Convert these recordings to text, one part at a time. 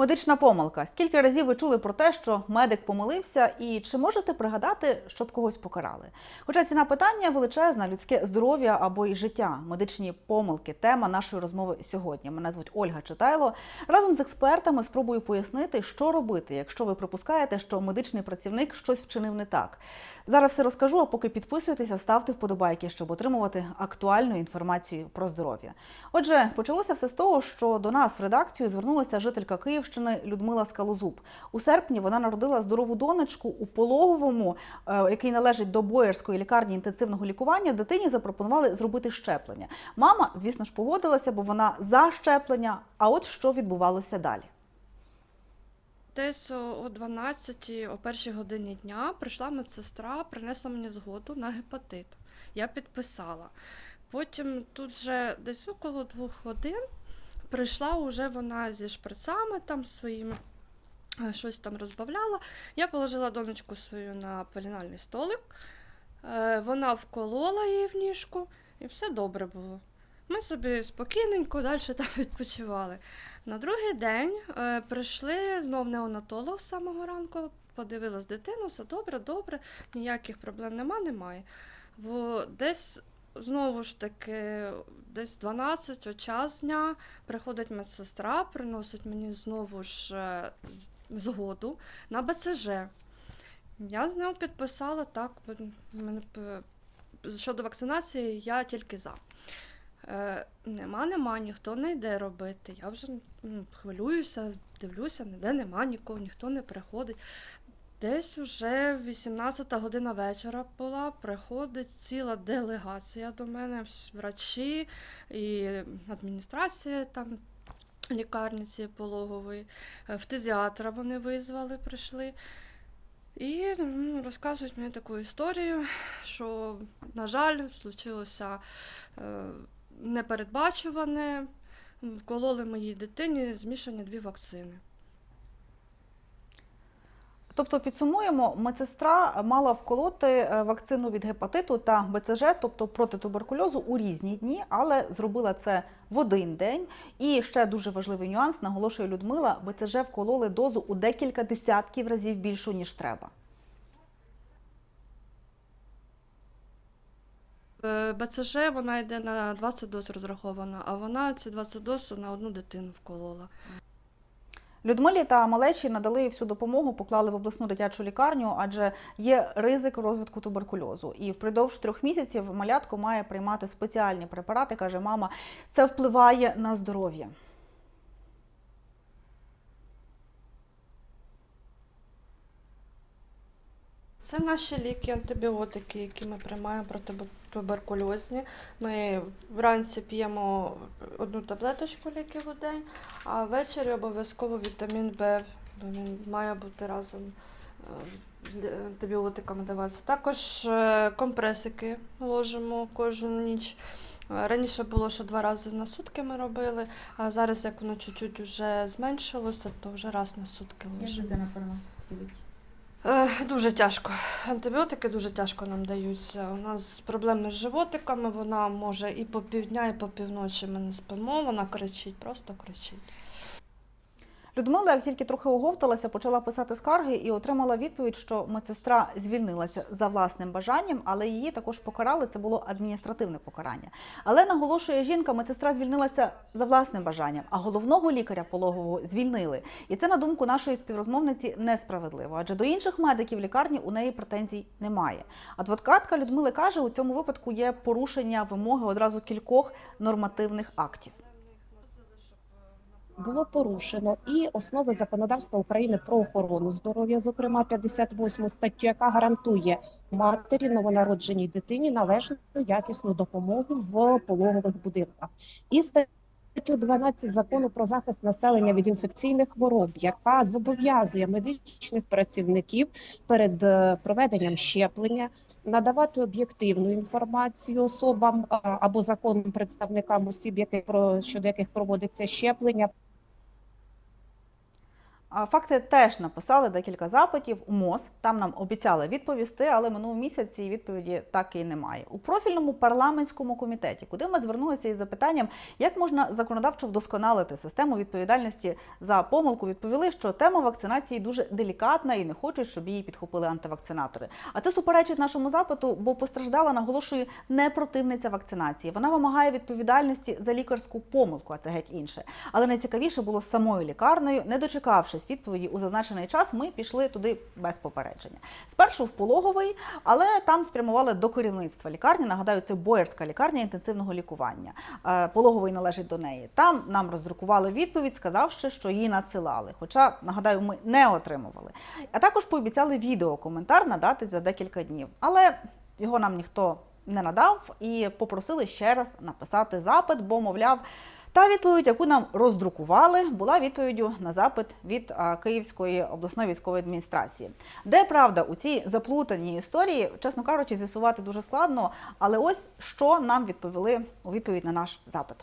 Медична помилка. Скільки разів ви чули про те, що медик помилився, і чи можете пригадати, щоб когось покарали? Хоча ціна питання величезна, людське здоров'я або й життя, медичні помилки тема нашої розмови сьогодні. Мене звуть Ольга Читайло. Разом з експертами спробую пояснити, що робити, якщо ви припускаєте, що медичний працівник щось вчинив не так. Зараз все розкажу, а поки підписуйтеся, ставте вподобайки, щоб отримувати актуальну інформацію про здоров'я. Отже, почалося все з того, що до нас в редакцію звернулася жителька Київщини Людмила Скалозуб. У серпні вона народила здорову донечку у пологовому, е, який належить до Боярської лікарні інтенсивного лікування. Дитині запропонували зробити щеплення. Мама, звісно ж, погодилася, бо вона за щеплення. А от що відбувалося далі. Десь о 12 о першій годині дня прийшла медсестра, принесла мені згоду на гепатит. Я підписала. Потім тут вже десь около двох годин прийшла уже вона зі шприцами там своїми, е, щось там розбавляла. Я положила донечку свою на пеленальний столик. Е, Вона вколола її в ніжку, і все добре було. Ми собі спокійненько далі там відпочивали. На другий день е, прийшли знов неонатолог з самого ранку, подивилась дитину, все добре, добре, ніяких проблем нема, немає. Бо десь знову ж таки, десь 12 о час дня приходить медсестра, приносить мені знову ж е, згоду на БЦЖ. Я з нею підписала так, мене щодо вакцинації я тільки за. Е, нема, нема, ніхто не йде робити. Я вже хвилююся, дивлюся, ніде нема нікого, ніхто не приходить. Десь уже 18 година вечора була, приходить ціла делегація до мене, врачі і адміністрація там лікарні цієї пологової, Е, фтизіатра вони визвали, прийшли. І ну, розказують мені таку історію, що, на жаль, случилося е, непередбачуване. Кололи моїй дитині змішані дві вакцини. Тобто підсумуємо, медсестра мала вколоти е, вакцину від гепатиту та БЦЖ, тобто проти туберкульозу, у різні дні, але зробила це в один день. І ще дуже важливий нюанс, наголошує Людмила, БЦЖ вкололи дозу у декілька десятків разів більшу, ніж треба. Е, БЦЖ вона йде на 20 доз розрахована, а вона ці 20 доз на одну дитину вколола. Людмилі та малечі надали всю допомогу, поклали в обласну дитячу лікарню, адже є ризик розвитку туберкульозу. І впродовж трьох місяців малятко має приймати спеціальні препарати, каже мама. Це впливає на здоров'я. Це наші ліки, антибіотики, які ми приймаємо протитуберкульозні. Ми вранці п'ємо одну таблеточку ліків у день, а ввечері обов'язково вітамін Б. Він має бути разом е, з антибіотиками даватися. Також е, компресики ложимо кожну ніч. Е, Раніше було, що два рази на сутки ми робили, а зараз, як воно чуть-чуть вже зменшилося, то вже раз на сутки ложимо. переносить ці ліки? Е, Дуже тяжко. Антибіотики дуже тяжко нам даються. У нас проблеми з животиками, вона може і по півдня, і по півночі ми не спимо, вона кричить, просто кричить. Людмила, як тільки трохи оговталася, почала писати скарги і отримала відповідь, що медсестра звільнилася за власним бажанням, але її також покарали. Це було адміністративне покарання. Але наголошує жінка, медсестра звільнилася за власним бажанням, а головного лікаря пологового звільнили. І це, на думку нашої співрозмовниці, несправедливо, адже до інших медиків лікарні у неї претензій немає. Адвокатка Людмили каже, у цьому випадку є порушення вимоги одразу кількох нормативних актів. Було порушено і основи законодавства України про охорону здоров'я, зокрема 58 статтю, яка гарантує матері новонародженій дитині належну якісну допомогу в пологових будинках. І статтю 12 закону про захист населення від інфекційних хвороб, яка зобов'язує медичних працівників перед е, проведенням щеплення надавати об'єктивну інформацію особам або законним представникам осіб, які про щодо яких проводиться щеплення, Факти теж написали декілька запитів у МОЗ. Там нам обіцяли відповісти, але минув місяць цієї відповіді так і немає. У профільному парламентському комітеті, куди ми звернулися із запитанням, як можна законодавчо вдосконалити систему відповідальності за помилку, відповіли, що тема вакцинації дуже делікатна і не хочуть, щоб її підхопили антивакцинатори. А це суперечить нашому запиту, бо постраждала, наголошую, не противниця вакцинації. Вона вимагає відповідальності за лікарську помилку, а це геть інше. Але найцікавіше було самою лікарнею, не дочекавшись відповіді у зазначений час, ми пішли туди без попередження. Спершу в пологовий, але там спрямували до керівництва лікарні. Нагадаю, це Боярська лікарня інтенсивного лікування. Е, Пологовий належить до неї. Там нам роздрукували відповідь, сказавши, що її надсилали. Хоча, нагадаю, ми не отримували. А також пообіцяли відеокоментар надати за декілька днів. Але його нам ніхто не надав і попросили ще раз написати запит, бо, мовляв, та відповідь, яку нам роздрукували, була відповіддю на запит від Київської обласної військової адміністрації. Де правда у цій заплутаній історії, чесно кажучи, з'ясувати дуже складно. Але ось що нам відповіли у відповідь на наш запит.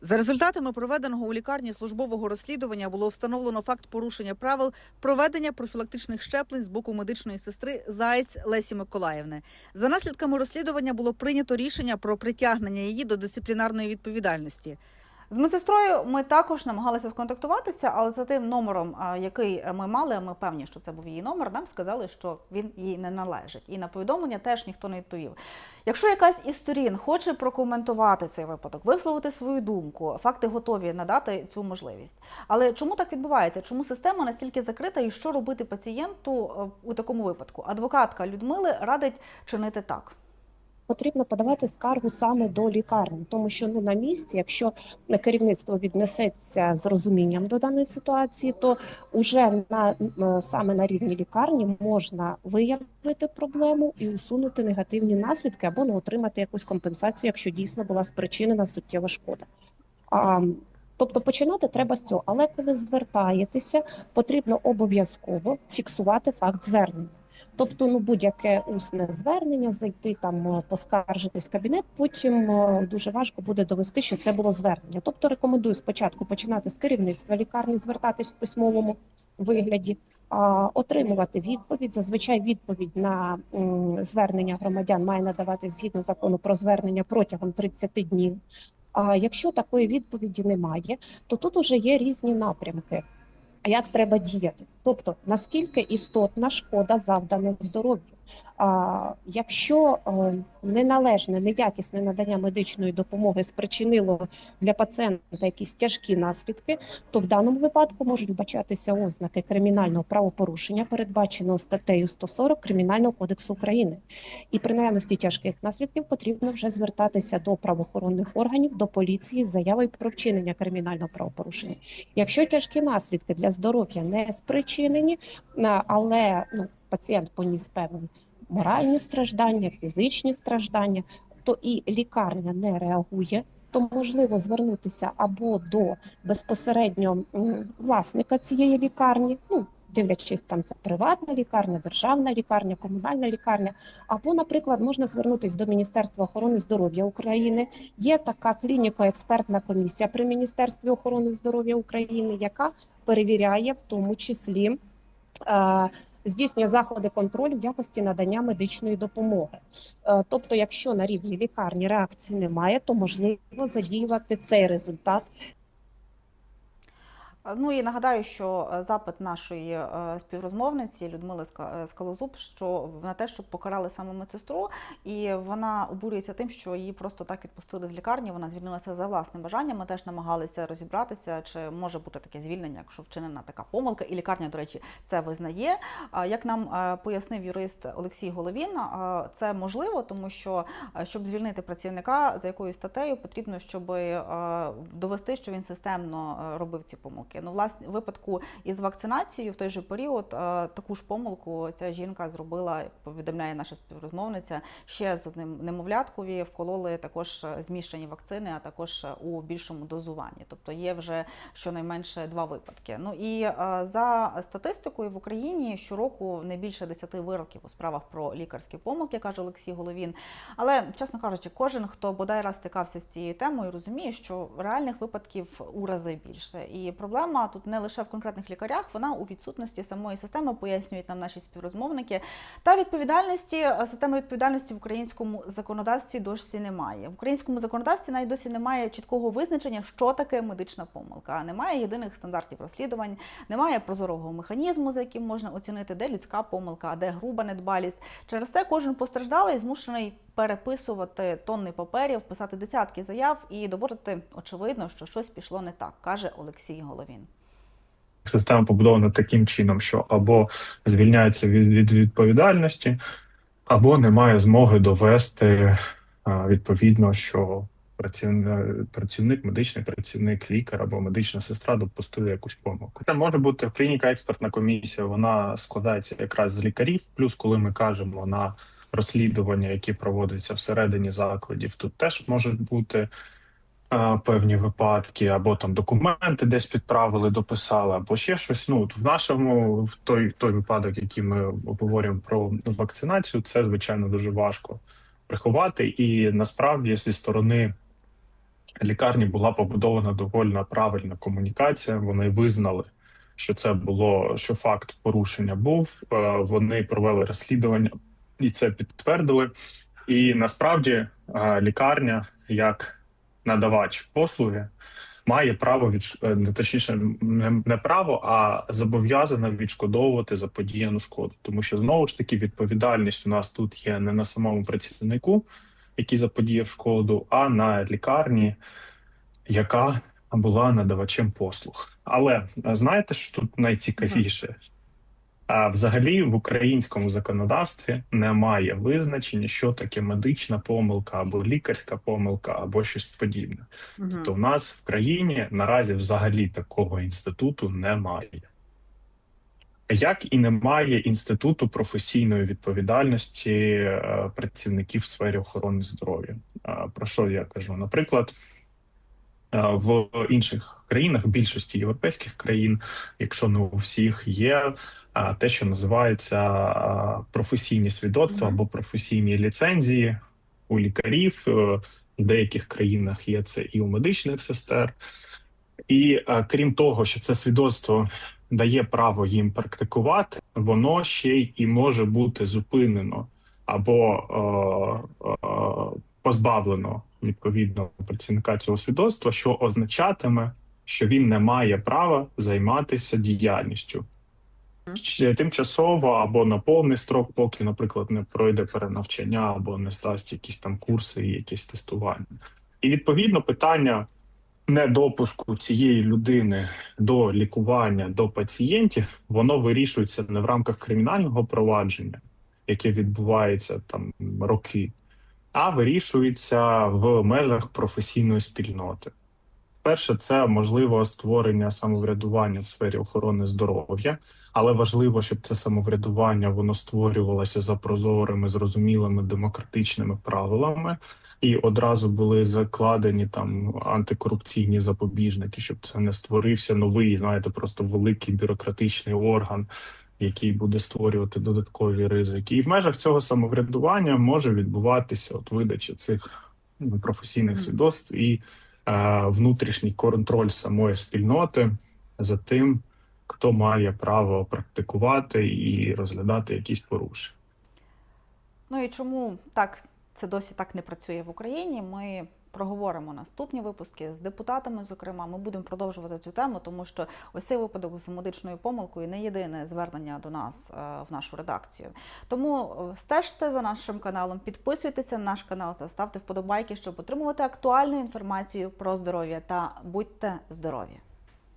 За результатами проведеного у лікарні службового розслідування було встановлено факт порушення правил проведення профілактичних щеплень з боку медичної сестри Заєць Лесі Миколаївни. За наслідками розслідування було прийнято рішення про притягнення її до дисциплінарної відповідальності. З медсестрою ми також намагалися сконтактуватися, але за тим номером, який ми мали, ми певні, що це був її номер. Нам сказали, що він їй не належить. І на повідомлення теж ніхто не відповів. Якщо якась із сторін хоче прокоментувати цей випадок, висловити свою думку, факти готові надати цю можливість. Але чому так відбувається? Чому система настільки закрита, і що робити пацієнту е, у такому випадку? Адвокатка Людмили радить чинити так. Потрібно подавати скаргу саме до лікарні, тому що ну на місці, якщо керівництво віднесеться з розумінням до даної ситуації, то вже на саме на рівні лікарні можна виявити проблему і усунути негативні наслідки або не отримати якусь компенсацію, якщо дійсно була спричинена суттєва шкода. А, Тобто починати треба з цього, але коли звертаєтеся, потрібно обов'язково фіксувати факт звернення. Тобто, ну будь-яке усне звернення, зайти там, е, поскаржитись в кабінет, потім е, дуже важко буде довести, що це було звернення. Тобто, рекомендую спочатку починати з керівництва лікарні, звертатись в письмовому вигляді, отримувати відповідь. Зазвичай відповідь на звернення громадян має надавати згідно закону про звернення протягом 30 днів. А якщо такої відповіді немає, то тут уже є різні напрямки. Як треба діяти? Тобто, наскільки істотна шкода завдана здоров'ю? А, якщо е, неналежне, неякісне надання медичної допомоги спричинило для пацієнта якісь тяжкі наслідки, то в даному випадку можуть вбачатися ознаки кримінального правопорушення, передбаченого статтею 140 Кримінального кодексу України. І при наявності тяжких наслідків потрібно вже звертатися до правоохоронних органів, до поліції з заявою про вчинення кримінального правопорушення. Якщо тяжкі наслідки для здоров'я не спричинені, на- але ну, пацієнт поніс певні моральні страждання, фізичні страждання, то і лікарня не реагує. То можливо звернутися або до безпосередньо власника цієї лікарні, ну дивлячись, там це приватна лікарня, державна лікарня, комунальна лікарня, або, наприклад, можна звернутися до Міністерства охорони здоров'я України. Є така клініко-експертна комісія при Міністерстві охорони здоров'я України, яка перевіряє в тому числі. е, Здійснює заходи контролю в якості надання медичної допомоги. Е, Тобто, якщо на рівні лікарні реакції немає, то можливо задіювати цей результат Ну і нагадаю, що е, запит нашої е, співрозмовниці Людмили Ска- е, Скалозуб, що на те, щоб покарали саме медсестру, і вона обурюється тим, що її просто так відпустили з лікарні. Вона звільнилася за власним бажанням. Ми теж намагалися розібратися, чи може бути таке звільнення, якщо вчинена така помилка. І лікарня, до речі, це визнає. Як нам е, пояснив юрист Олексій Головін, е, це можливо, тому що е, щоб звільнити працівника за якоюсь статтею, потрібно, щоб е, довести, що він системно е, робив ці помилки. Ну, власне, в випадку із вакцинацією в той же період е, таку ж помилку ця жінка зробила, повідомляє наша співрозмовниця, ще з одним немовляткові вкололи також е, зміщені вакцини, а також е, у більшому дозуванні. Тобто є вже щонайменше два випадки. Ну і за статистикою в Україні щороку не більше 10 вироків у справах про лікарські помилки, каже Олексій Головін. Але, чесно кажучи, кожен, хто бодай раз стикався з цією темою, розуміє, що реальних випадків у рази більше. І проблема проблема тут не лише в конкретних лікарях, вона у відсутності самої системи, пояснюють нам наші співрозмовники. Та відповідальності е, системи відповідальності в українському законодавстві досі немає. В українському законодавстві навіть досі немає чіткого визначення, що таке медична помилка. Немає єдиних стандартів розслідувань, немає прозорого механізму, за яким можна оцінити, де людська помилка, а де груба недбалість. Через це кожен постраждалий змушений переписувати тонни паперів, писати десятки заяв і доводити очевидно, що щось пішло не так, каже Олексій Головін. Система побудована таким чином, що або звільняється від, від відповідальності, або немає змоги довести відповідно, що працівник, працівник, медичний працівник, лікар або медична сестра допустили якусь помилку. Це може бути клініка експертна комісія. Вона складається якраз з лікарів. Плюс, коли ми кажемо на розслідування, які проводяться всередині закладів, тут теж можуть бути певні випадки, або там документи десь підправили, дописали, або ще щось. Ну в нашому в той той випадок, який ми обговорюємо про вакцинацію, це звичайно дуже важко приховати. І насправді зі сторони лікарні була побудована доволі правильна комунікація. Вони визнали. Що це було, що факт порушення був. Е, Вони провели розслідування і це підтвердили. І насправді е, лікарня, як надавач послуги має право від не точніше, не право, а зобов'язана відшкодовувати заподіяну шкоду, тому що знову ж таки відповідальність у нас тут є не на самому працівнику, який заподіяв шкоду, а на лікарні, яка була надавачем послуг. Але знаєте, що тут найцікавіше? А взагалі в українському законодавстві немає визначення, що таке медична помилка або лікарська помилка, або щось подібне. Тобто, в нас в країні наразі взагалі такого інституту немає. Як і немає інституту професійної відповідальності е, працівників в сфері охорони здоров'я. Е, Про що я кажу? Наприклад, в інших країнах, більшості європейських країн, якщо не у всіх, є е, те, що називається е, професійні свідоцтва або професійні ліцензії у лікарів. Е, В деяких країнах є це і у медичних сестер. І е, крім того, що це свідоцтво дає право їм практикувати, воно ще й і може бути зупинено або е, е, позбавлено відповідно працівника цього свідоцтва, що означатиме, що він не має права займатися діяльністю. Тимчасово або на повний строк, поки, наприклад, не пройде перенавчання або не здасть якісь там курси і якісь тестування. І відповідно питання недопуску цієї людини до лікування до пацієнтів, воно вирішується не в рамках кримінального провадження, яке відбувається там роки, а вирішується в межах професійної спільноти. Перше, це можливо створення самоврядування в сфері охорони здоров'я, але важливо, щоб це самоврядування воно створювалося за прозорими, зрозумілими демократичними правилами, і одразу були закладені там антикорупційні запобіжники, щоб це не створився новий, знаєте, просто великий бюрократичний орган, який буде створювати додаткові ризики. І в межах цього самоврядування може відбуватися от видача цих ну, професійних свідоцтв і е, внутрішній контроль самої спільноти за тим, хто має право практикувати і розглядати якісь порушення. Ну і чому так це досі так не працює в Україні? Ми проговоримо наступні випуски з депутатами. Зокрема, ми будемо продовжувати цю тему, тому що ось цей випадок з медичною помилкою не єдине звернення до нас е, в нашу редакцію. Тому е, стежте за нашим каналом, підписуйтеся на наш канал та ставте вподобайки, щоб отримувати актуальну інформацію про здоров'я та будьте здорові!